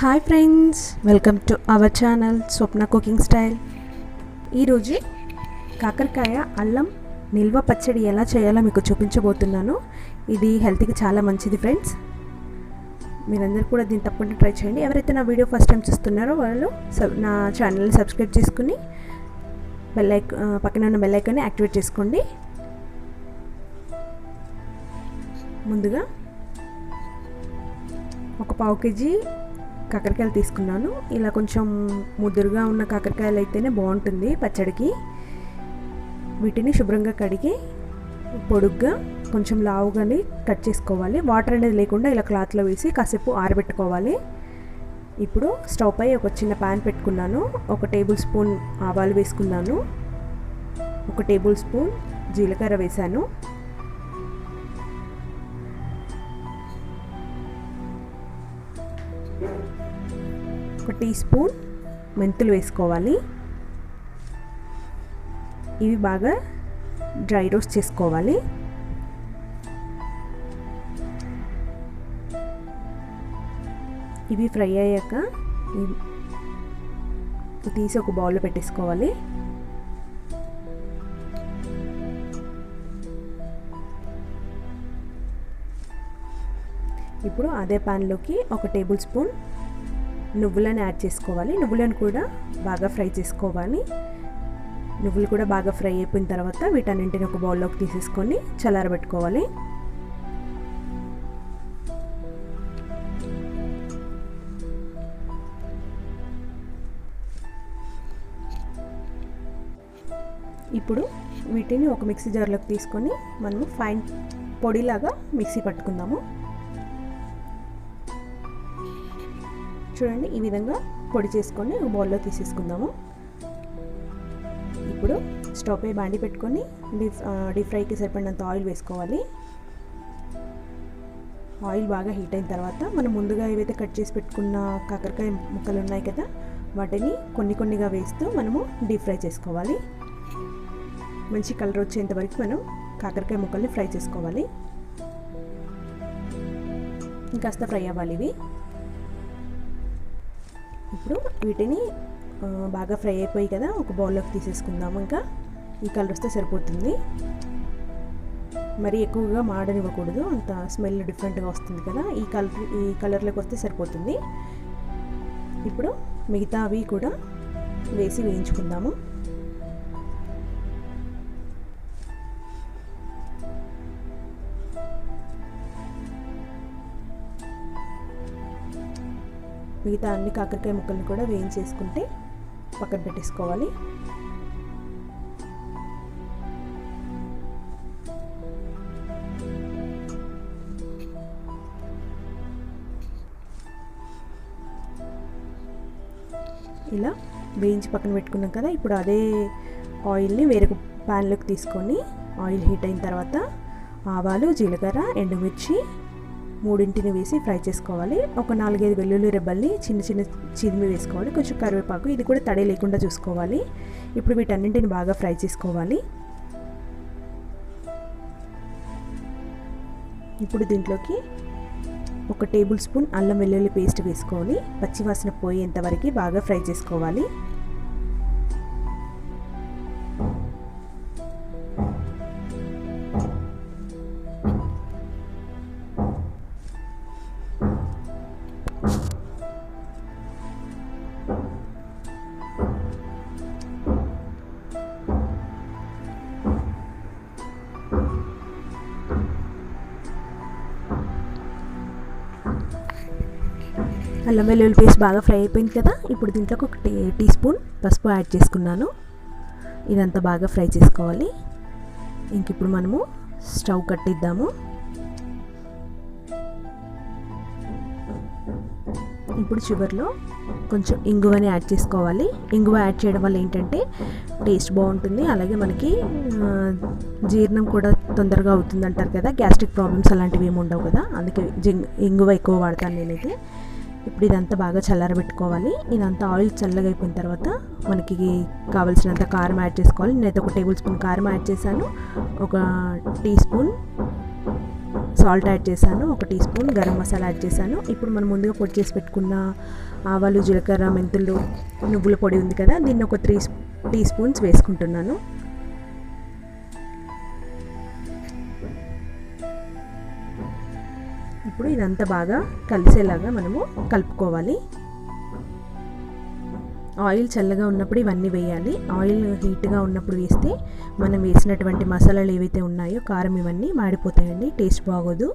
Hi friends welcome to our channel Swapna cooking style ఈరోజు కాకరకాయ అల్లం నిల్వ పచ్చడి ఎలా చేయాలో మీకు చూపించబోతున్నాను. ఇది హెల్త్కి చాలా మంచిది ఫ్రెండ్స్ మీరందరూ కూడా దీన్ని తప్పకుండా ట్రై చేయండి. ఎవరైతే నా వీడియో ఫస్ట్ టైం చూస్తున్నారో వాళ్ళు సబ్ నా ఛానల్ని సబ్స్క్రైబ్ చేసుకుని బెల్లైక్ పక్కన ఉన్న బెల్లైకాన్ని యాక్టివేట్ చేసుకోండి. ముందుగా ఒక పావు కేజీ కాకరకాయలు తీసుకున్నాను. ఇలా కొంచెం ముదురుగా ఉన్న కాకరకాయలు అయితేనే బాగుంటుంది పచ్చడికి. వీటిని శుభ్రంగా కడిగి పొడుగ్గా కొంచెం లావుగానే కట్ చేసుకోవాలి. వాటర్ అనేది లేకుండా ఇలా క్లాత్లో వేసి కాసేపు ఆరబెట్టుకోవాలి. ఇప్పుడు స్టవ్ పై ఒక చిన్న ప్యాన్ పెట్టుకున్నాను. ఒక టేబుల్ స్పూన్ ఆవాలు వేసుకున్నాను. ఒక టేబుల్ స్పూన్ జీలకర్ర వేశాను. ఒక టీ స్పూన్ మెంతులు వేసుకోవాలి. ఇవి బాగా డ్రై రోస్ట్ చేసుకోవాలి. ఇవి ఫ్రై అయ్యాక తీసి ఒక బౌల్లో పెట్టేసుకోవాలి. ఇప్పుడు అదే ప్యాన్లోకి ఒక టేబుల్ స్పూన్ నువ్వులను యాడ్ చేసుకోవాలి. నువ్వులను కూడా బాగా ఫ్రై చేసుకోవాలి. నువ్వులు కూడా బాగా ఫ్రై అయిపోయిన తర్వాత వీటన్నింటిని ఒక బౌల్లోకి తీసేసుకొని చల్లారబెట్టుకోవాలి. ఇప్పుడు వీటిని ఒక మిక్సీ జార్లోకి తీసుకొని మనము ఫైన్ పొడిలాగా మిక్సీ పట్టుకుందాము. చూడండి ఈ విధంగా పొడి చేసుకొని ఒక బౌల్లో తీసేసుకుందాము. ఇప్పుడు స్టవ్ పై బాండి పెట్టుకొని డీప్ డీప్ ఫ్రైకి సరిపడినంత ఆయిల్ వేసుకోవాలి. ఆయిల్ బాగా హీట్ అయిన తర్వాత మనం ముందుగా ఏవైతే కట్ చేసి పెట్టుకున్న కాకరకాయ ముక్కలు ఉన్నాయి కదా వాటిని కొన్ని కొన్నిగా వేస్తూ మనము డీప్ ఫ్రై చేసుకోవాలి. మంచి కలర్ వచ్చేంత వరకు మనం కాకరకాయ ముక్కల్ని ఫ్రై చేసుకోవాలి. ఇంకాస్త ఫ్రై అవ్వాలి ఇవి. ఇప్పుడు వీటిని బాగా ఫ్రై అయిపోయి కదా ఒక బౌల్లోకి తీసేసుకుందాం ఇంకా. ఈ కలర్ వస్తే సరిపోతుంది. మరి ఎక్కువగా మాడనివ్వకూడదు అంత స్మెల్ డిఫరెంట్గా వస్తుంది కదా ఈ కలర్ ఈ కలర్లోకి వస్తే సరిపోతుంది. ఇప్పుడు మిగతా అవి కూడా వేసి వేయించుకుందాము. మిగతా అన్ని కాకరకాయ ముక్కల్ని కూడా వేయించేసుకుంటే పక్కన పెట్టేసుకోవాలి. ఇలా వేయించి పక్కన పెట్టుకున్నాం కదా ఇప్పుడు అదే ఆయిల్ని వేరొక ప్యాన్లోకి తీసుకొని ఆయిల్ హీట్ అయిన తర్వాత ఆవాలు జీలకర్ర ఎండుమిర్చి మూడింటిని వేసి ఫ్రై చేసుకోవాలి. ఒక నాలుగైదు వెల్లుల్లి రెబ్బల్ని చిన్న చిన్న చిదిమి వేసుకోవాలి. కొంచెం కరివేపాకు ఇది కూడా తడి లేకుండా చూసుకోవాలి. ఇప్పుడు వీటన్నింటిని బాగా ఫ్రై చేసుకోవాలి. ఇప్పుడు దీంట్లోకి ఒక టేబుల్ స్పూన్ అల్లం వెల్లుల్లి పేస్ట్ వేసుకోవాలి. పచ్చివాసన పోయేంత వరకు బాగా ఫ్రై చేసుకోవాలి. అల్లం వెల్లుల్లి పేస్ట్ బాగా ఫ్రై అయిపోయింది కదా ఇప్పుడు దీంట్లోకి ఒక టీ టీ స్పూన్ పసుపు యాడ్ చేసుకున్నాను. ఇదంతా బాగా ఫ్రై చేసుకోవాలి. ఇంక ఇప్పుడు మనము స్టవ్ కట్టిద్దాము. ఇప్పుడు చివరిలో కొంచెం ఇంగువని యాడ్ చేసుకోవాలి. ఇంగువ యాడ్ చేయడం వల్ల ఏంటంటే టేస్ట్ బాగుంటుంది. అలాగే మనకి జీర్ణం కూడా తొందరగా అవుతుంది అంటారు కదా గ్యాస్ట్రిక్ ప్రాబ్లమ్స్ అలాంటివి ఏమి ఉండవు కదా అందుకే ఇంగువ ఎక్కువ వాడతాను నేనైతే. ఇప్పుడు ఇదంతా బాగా చల్లారబెట్టుకోవాలి. ఇదంతా ఆయిల్ చల్లగా అయిపోయిన తర్వాత మనకి కావలసినంత కారం యాడ్ చేసుకోవాలి. నేనైతే ఒక టేబుల్ స్పూన్ కారం యాడ్ చేశాను. ఒక టీ స్పూన్ సాల్ట్ యాడ్ చేశాను. ఒక teaspoon garam masala add చేశాను. ఇప్పుడు మనం ముందుగా పొడి చేసి పెట్టుకున్న ఆవాలు జీలకర్ర మెంతులు నువ్వుల పొడి ఉంది కదా దీన్ని ఒక త్రీ టీ స్పూన్స్ వేసుకుంటున్నాను. ఇప్పుడు ఇదంతా బాగా కలిసేలాగా మనము కలుపుకోవాలి. ఆయిల్ చల్లగా ఉన్నప్పుడు ఇవన్నీ వేయాలి. ఆయిల్ హీట్గా ఉన్నప్పుడు వేస్తే మనం వేసినటువంటి మసాలాలు ఏవైతే ఉన్నాయో కారం ఇవన్నీ మాడిపోతాయండి టేస్ట్ బాగోదు.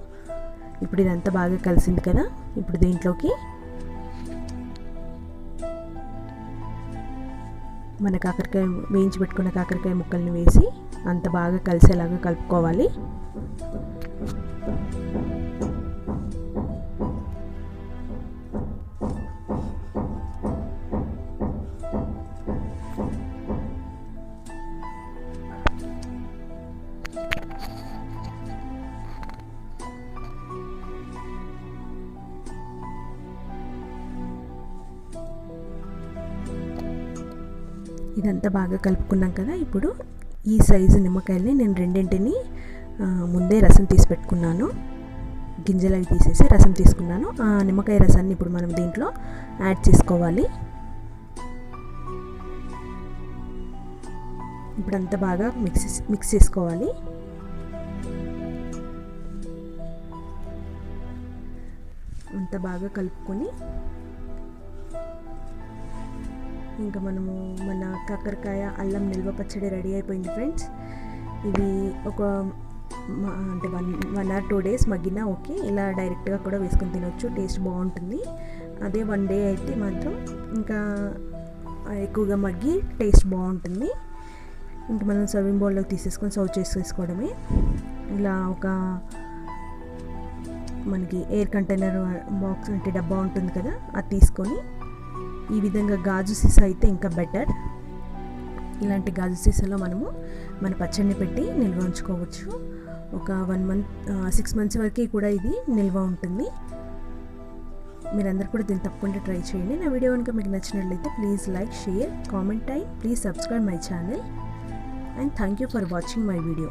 ఇప్పుడు ఇదంతా బాగా కలిసింది కదా ఇప్పుడు దీంట్లోకి మన కాకరకాయ వేయించి పెట్టుకున్న కాకరకాయ ముక్కల్ని వేసి అంత బాగా కలిసేలాగా కలుపుకోవాలి. ఇదంతా బాగా కలుపుకున్నాం కదా ఇప్పుడు ఈ సైజు నిమ్మకాయల్ని నేను రెండింటిని ముందే రసం తీసి పెట్టుకున్నాను. గింజలు అవి తీసేసి రసం తీసుకున్నాను. ఆ నిమ్మకాయ రసాన్ని ఇప్పుడు మనం దీంట్లో యాడ్ చేసుకోవాలి. ఇప్పుడు అంతా బాగా మిక్స్ మిక్స్ చేసుకోవాలి. అంత బాగా కలుపుకొని ఇంకా మనము మన కాకరకాయ అల్లం నిల్వ పచ్చడి రెడీ అయిపోయింది ఫ్రెండ్స్. ఇది ఒక అంటే one one or two days మగ్గినా okay ఇలా డైరెక్ట్గా కూడా వేసుకొని తినొచ్చు టేస్ట్ బాగుంటుంది. అదే వన్ డే అయితే మాత్రం ఇంకా ఎక్కువగా మగ్గి టేస్ట్ బాగుంటుంది. ఇంకా మనం సర్వింగ్ బౌల్లోకి తీసేసుకొని సర్వ్ చేసేసుకోవడమే. ఇలా ఒక మనకి ఎయిర్ కంటైనర్ బాక్స్ అంటే డబ్బా ఉంటుంది కదా అది తీసుకొని ఈ విధంగా గాజు సీసా అయితే ఇంకా బెటర్ ఇలాంటి గాజు సీసాలో మనము మన పచ్చడిని పెట్టి నిల్వ ఉంచుకోవచ్చు. ఒక వన్ మంత్ సిక్స్ మంత్స్ వరకు కూడా ఇది నిల్వ ఉంటుంది. మీరందరూ కూడా దీన్ని తప్పకుండా ట్రై చేయండి. నా వీడియో కనుక మీకు నచ్చినట్లయితే please like share comment and please subscribe my channel and thank you for watching my video